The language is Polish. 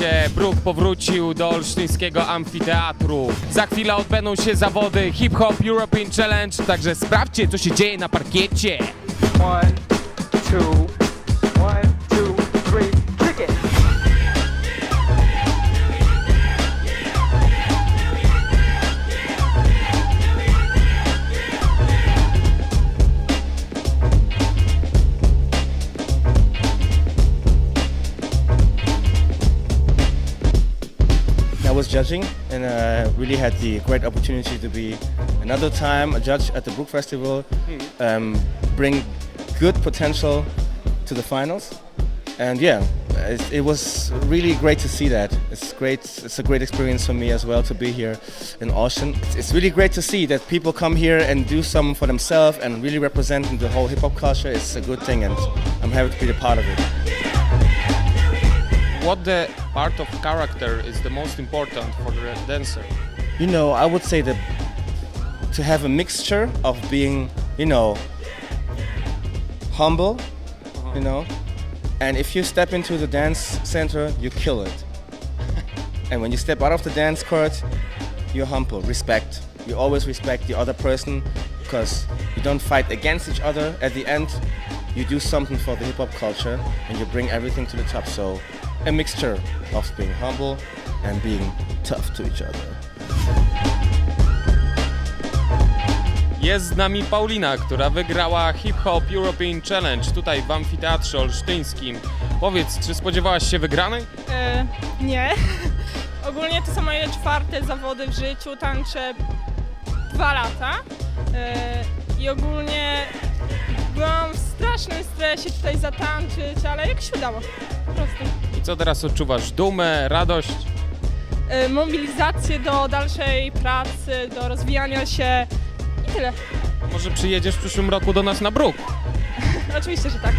Słuchajcie, Bruk powrócił do olsztyńskiego amfiteatru. Za chwilę odbędą się zawody Hip Hop European Challenge, także sprawdźcie, co się dzieje na parkiecie. One, two, judging and uh, really had the great opportunity to be another time a judge at the Brook Festival, um, bring good potential to the finals. And yeah, it, it was really great to see that. It's great. It's a great experience for me as well to be here in Austin. It's, it's really great to see that people come here and do something for themselves and really representing the whole hip hop culture. It's a good thing, and I'm happy to be a part of it. What the part of character is the most important for the dancer? You know, I would say that to have a mixture of being, you know, humble, uh-huh. you know, and if you step into the dance center, you kill it. and when you step out of the dance court, you're humble, respect. You always respect the other person because you don't fight against each other. At the end, you do something for the hip hop culture and you bring everything to the top. So, a mixture of being humble and being tough to each other. Jest z nami Paulina, która wygrała Hip Hop European Challenge tutaj w amfiteatrze olsztyńskim. Powiedz, czy spodziewałaś się wygranej? E, nie. Ogólnie to są moje czwarte zawody w życiu, tańczę dwa lata e, i ogólnie strasznym stresie tutaj zatańczyć, ale jak się udało, po prostu. I co teraz odczuwasz? Dumę, radość? E, mobilizację do dalszej pracy, do rozwijania się i tyle. Może przyjedziesz w przyszłym roku do nas na Bruk? Oczywiście, że tak.